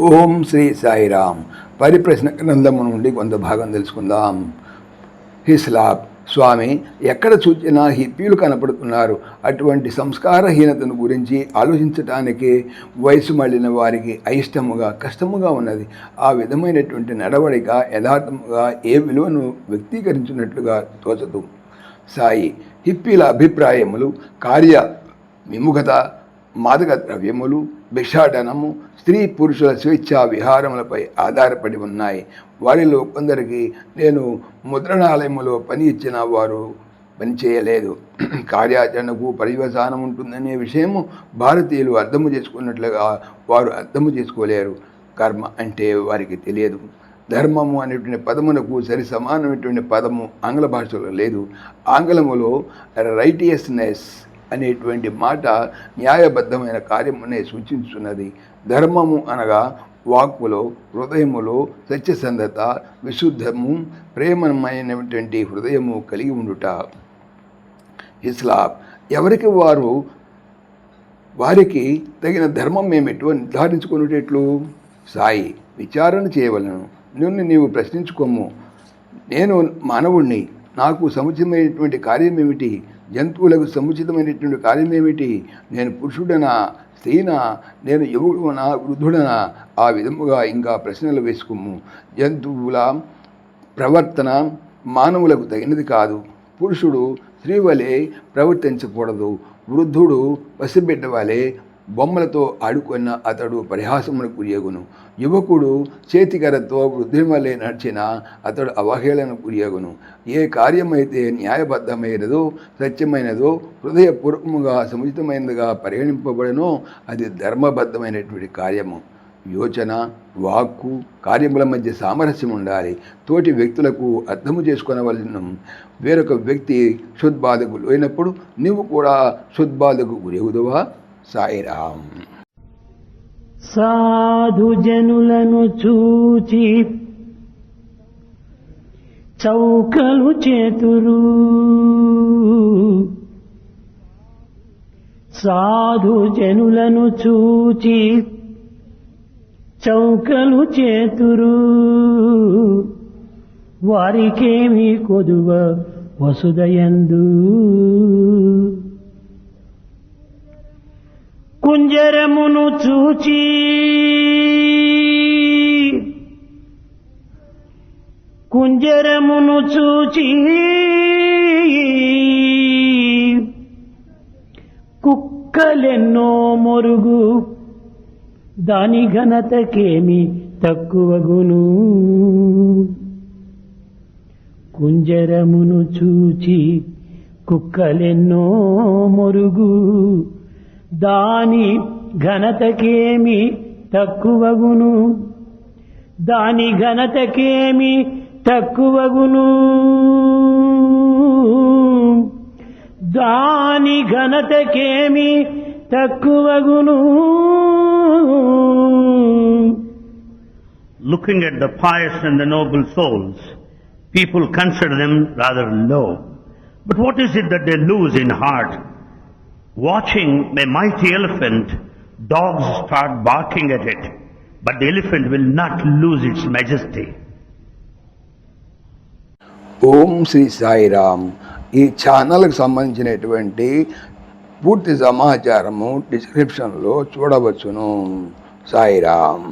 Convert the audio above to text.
ఓం శ్రీ సాయిరామ్. పరిప్రశ్న గ్రంథము నుండి కొంత భాగం తెలుసుకుందాం. హిస్లాబ్ స్వామి ఎక్కడ చూచినా హిప్పీలు కనపడుతున్నారు? అటువంటి సంస్కారహీనతను గురించి ఆలోచించటానికి వయసు మళ్ళిన వారికి అయిష్టముగా కష్టముగా ఉన్నది. ఆ విధమైనటువంటి నడవడిక యథార్థముగా ఏ విలువను వ్యక్తీకరించినట్లుగా తోచదు. సాయి హిప్పీల అభిప్రాయములు కార్య విముఖత మాదక ద్రవ్యములు భిక్షాటనము స్త్రీ పురుషుల స్వేచ్ఛా విహారములపై ఆధారపడి ఉన్నాయి. వారిలో కొందరికి నేను ముద్రణాలయములో పని ఇచ్చిన వారు పనిచేయలేదు కార్యాచరణకు పర్యవసానం ఉంటుందనే విషయము భారతీయులు అర్థము చేసుకున్నట్లుగా వారు అర్థము చేసుకోలేరు. కర్మ అంటే వారికి తెలియదు. ధర్మము అనేటువంటి పదమునకు సరి సమానమైనటువంటి పదము ఆంగ్ల భాషలో లేదు. ఆంగ్లములో రైటియస్నెస్ అనేటువంటి మాట న్యాయబద్ధమైన కార్యమునే సూచించున్నది ధర్మము అనగా వాక్కులో హృదయములో సత్యసంధత విశుద్ధము ప్రేమమైనటువంటి హృదయము కలిగి ఉండుట. ఇస్లాం ఎవరికి వారు వారికి తగిన ధర్మం ఏమిటో నిర్ధారించుకునేటట్లు? సాయి. విచారణ చేయవలను. నిన్ను నీవు ప్రశ్నించుకోము నేను మానవుణ్ణి. నాకు సముచితమైనటువంటి కార్యం ఏమిటి జంతువులకు సముచితమైనటువంటి కార్యం ఏమిటి నేను పురుషుడనా? స్త్రీనా? నేను యువకుడనా వృద్ధుడనా? ఆ విధముగా ఇంకా ప్రశ్నలు వేసుకోము. జంతువుల ప్రవర్తన మానవులకు తగినది కాదు. పురుషుడు స్త్రీ వలె ప్రవర్తించకూడదు. వృద్ధుడు పసిబిడ్డ వలె బొమ్మలతో ఆడుకున్న అతడు పరిహాసమును గురియగును యువకుడు చేతికరతో వృద్ధి వలె నడిచిన అతడు అవహేళన గురియగును ఏ కార్యమైతే న్యాయబద్ధమైనదో సత్యమైనదో హృదయపూర్వకముగా సముచితమైనదిగా పరిగణింపబడనో అది ధర్మబద్ధమైనటువంటి కార్యము. యోచన వాక్కు కార్యముల మధ్య సామరస్యం ఉండాలి. తోటి వ్యక్తులకు అర్థము చేసుకునవలను. వేరొక వ్యక్తి శుద్బాధకులు లోయినప్పుడు నువ్వు కూడా క్షుద్బాధకు గురవుదువా? సాయిరాం సాధుజనులను చూచి చౌకలు చేతురు. సాధుజనులను చూచి చౌకలు చేతురు. వారికేమి కొదువ వసుదయందు? కుంజరమును చూచి. కుంజరమును చూచి. కుక్కలెన్నో మొరుగు దాని ఘనతకేమి తక్కువగును. కుంజరమును చూచి కుక్కలెన్నో మొరుగు దాని ఘనతకేమి తక్కువగును దాని ఘనతకేమి తక్కువగును దాని ఘనతకేమి తక్కువగును Looking at the pious and the noble souls, people consider them rather low. But what is it that they lose in heart? Watching a mighty elephant, dogs start barking at it, but the elephant will not lose its majesty. ఓం శ్రీ సాయిరామ్ ఈ ఛానల్కి సంబంధించినటువంటి పూర్తి సమాచారము డిస్క్రిప్షన్లో చూడవచ్చును సాయిరామ్